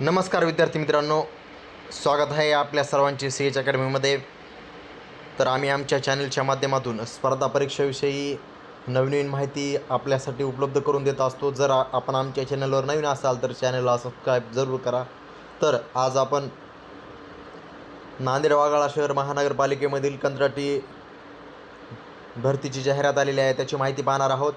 नमस्कार विद्यार्थी मित्रांनो स्वागत आहे आपल्या सर्वांचे सी एच अकॅडमीमध्ये. तर आम्ही आमच्या चॅनलच्या माध्यमातून स्पर्धा परीक्षेविषयी नवीन माहिती आपल्यासाठी उपलब्ध करून देत असतो. जर आपण आमच्या चॅनलवर नवीन असाल तर चॅनलला सबस्क्राईब जरूर करा. तर आज आपण नांदेड वाघाळा शहर महानगरपालिकेमधील कंत्राटी भरतीची जाहिरात आलेली आहे त्याची माहिती पाहणार आहोत.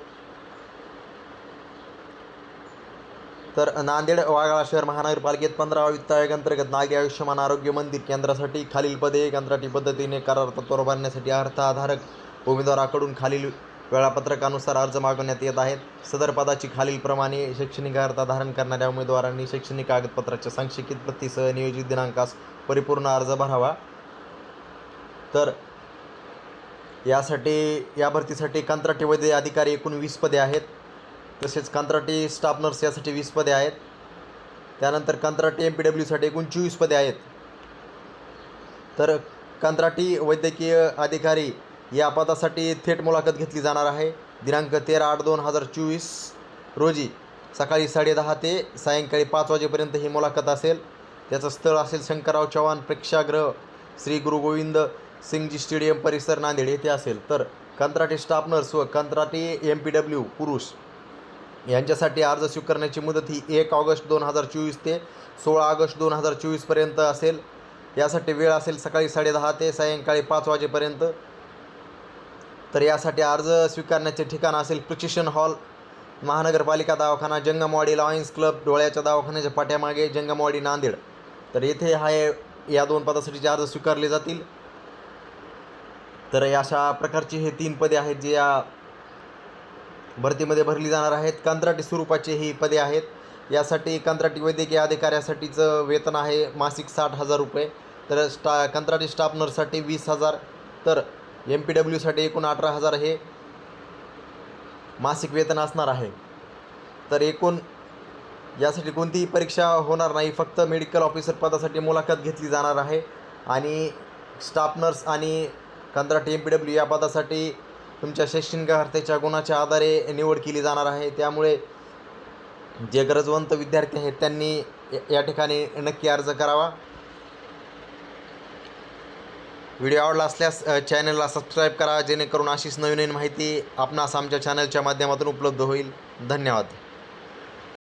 तर नांदेड वाघाळा शहर महानगरपालिकेत पंधरा वित्त आयोगांतर्गत नागी आयुष्यमान आरोग्य मंदिर केंद्रासाठी खालील पदे कंत्राटी पद्धतीने करार तत्वावर भरण्यासाठी अर्थाधारक उमेदवाराकडून खालील वेळापत्रकानुसार अर्ज मागवण्यात येत आहेत. सदर पदाची खालीलप्रमाणे शैक्षणिक अर्थ धारण करणाऱ्या उमेदवारांनी शैक्षणिक कागदपत्राच्या संक्षिप्त प्रतीसह नियोजित दिनांकास परिपूर्ण अर्ज भरावा. तर यासाठी या भरतीसाठी कंत्राटी वैद्य अधिकारी एकूण वीस पदे आहेत. तसेच कंत्राटी स्टाफ नर्स यासाठी वीस पदे आहेत. त्यानंतर कंत्राटी एम पी डब्ल्यूसाठी एकूण चोवीस पदे आहेत. तर कंत्राटी वैद्यकीय अधिकारी या पदासाठी थेट मुलाखत घेतली जाणार आहे. दिनांक तेरा आठ दोन हजार चोवीस रोजी सकाळी साडेदहा ते सायंकाळी पाच वाजेपर्यंत ही मुलाखत असेल. त्याचं स्थळ असेल शंकरराव चव्हाण प्रेक्षागृह श्री गुरु गोविंद सिंगजी स्टेडियम परिसर नांदेड येथे असेल. तर कंत्राटी स्टाफ नर्स व कंत्राटी एम पी डब्ल्यू पुरुष यांच्यासाठी अर्ज स्वीकारण्याची मुदत ही एक ऑगस्ट दोन हजार चोवीस ते सोळा ऑगस्ट दोन हजार चोवीसपर्यंत असेल. यासाठी वेळ असेल सकाळी साडेदहा ते सायंकाळी पाच वाजेपर्यंत. तर यासाठी अर्ज स्वीकारण्याचे ठिकाण असेल प्रिचिशन हॉल महानगरपालिका दवाखाना जंगमवाडी लॉयन्स क्लब डोळ्याच्या दवाखान्याच्या पाट्यामागे जंगमवाडी नांदेड. तर येथे हा या दोन पदासाठीचे अर्ज स्वीकारले जातील. तर अशा प्रकारची हे तीन पदे आहेत जे या भरतीमध्ये भरली जाणार आहेत. कंत्राटी स्वरूपाचे ही पदे आहेत. यासाठी कंत्राटी वैद्यकीय अधिकाऱ्यासाठीचं वेतन आहे मासिक साठ हजार रुपये. तर स्टा कंत्राटी स्टाफ नर्ससाठी वीस हजार. तर एम पी डब्ल्यूसाठी एकूण अठरा हजार हे मासिक वेतन असणार आहे. तर एकूण यासाठी कोणतीही परीक्षा होणार नाही. फक्त मेडिकल ऑफिसर पदासाठी मुलाखत घेतली जाणार आहे. आणि स्टाफ नर्स आणि कंत्राटी एम पी डब्ल्यू या पदासाठी तुमच्या शैक्षणिक अर्हतेच्या गुणाच्या आधारे निवड केली जाणार आहे. त्यामुळे जे गरजवंत विद्यार्थी आहेत त्यांनी या- ठिकाणी नक्की अर्ज करावा. व्हिडिओ आवडला असल्यास चॅनलला सबस्क्राईब करा जेणेकरून अशीच नवीन नवीन माहिती आपणास आमच्या चॅनलच्या माध्यमातून उपलब्ध होईल. धन्यवाद.